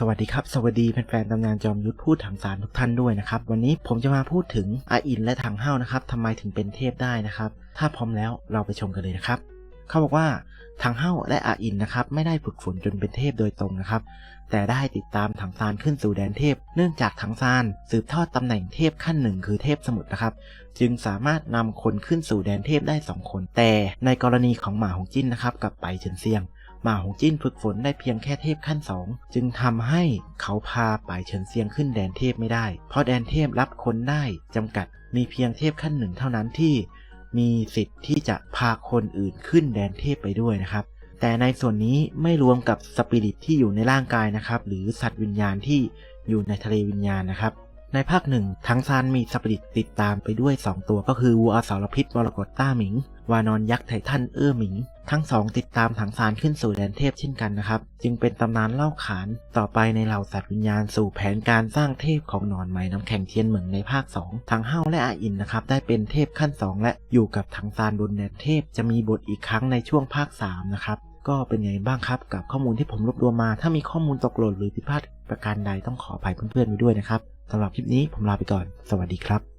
สวัสดีครับ สวัสดีแฟนๆตำนานจอมยุทธพูดถังสารทุกท่านด้วยนะครับ วันนี้ผมจะมาพูดถึงอาอินและถังเฮ้านะครับทำไมถึงเป็นเทพได้นะครับ ถ้าพร้อมแล้วเราไปชมกันเลยนะครับ เขาบอกว่าถังเฮ้าและอาอินนะครับไม่ได้ฝึกฝนจนเป็นเทพโดยตรงนะครับ แต่ได้ติดตามถังซานขึ้นสู่แดนเทพ เนื่องจากถังซานสืบทอดตำแหน่งเทพขั้นหนึ่งคือเทพสมุทรนะครับ จึงสามารถนำคนขึ้นสู่แดนเทพได้ 2 คน แต่ในกรณีของหมาหงจิ้นนะครับกับไปเฉินเซียง มาหงจิ้นฝึกฝนได้เพียงแค่เทพขั้น2จึงทำให้เขาพาไปเฉินเซียงขึ้นแดนเทพไม่ได้ เพราะแดนเทพรับคนได้จำกัดมีเพียงเทพขั้นหนึ่งเท่านั้นที่ มีสิทธิ์ที่จะพาคนอื่นขึ้นแดนเทพไปด้วยนะครับ แต่ในส่วนนี้ไม่รวมกับสปิริตที่อยู่ในร่างกายนะครับ หรือสัตว์วิญญาณที่อยู่ในทะเลวิญญาณนะครับ ในภาคหนึ่งทั้งซานมีสปิริตติดตามไปด้วย 2 ตัวก็คือวัวอสรพิษมรกตต้าหมิง วานอนยักษ์ไททันเอื้อหมิง ทั้งสองติดตามถังซานขึ้นสู่แดนเทพเช่นกันนะครับ จึงเป็นตำนานเล่าขานต่อไปในเหล่าสัตว์วิญญาณสู่แผนการสร้างเทพของหนอนไหมน้ำแข็งเทียนเหมืองในภาค 2 ทั้งเฮ้าและอาอินนะครับได้เป็นเทพขั้น 2 และอยู่กับถังซานบนแดนเทพจะมีบทอีกครั้งในช่วงภาค3นะครับก็เป็นไงบ้างครับกับข้อมูลที่ผมรวบรวมมา ถ้ามีข้อมูลตกหล่นหรือผิดพลาดประการใดต้องขออภัยเพื่อนๆไว้ด้วยนะครับ สำหรับคลิปนี้ผมลาไปก่อน สวัสดีครับ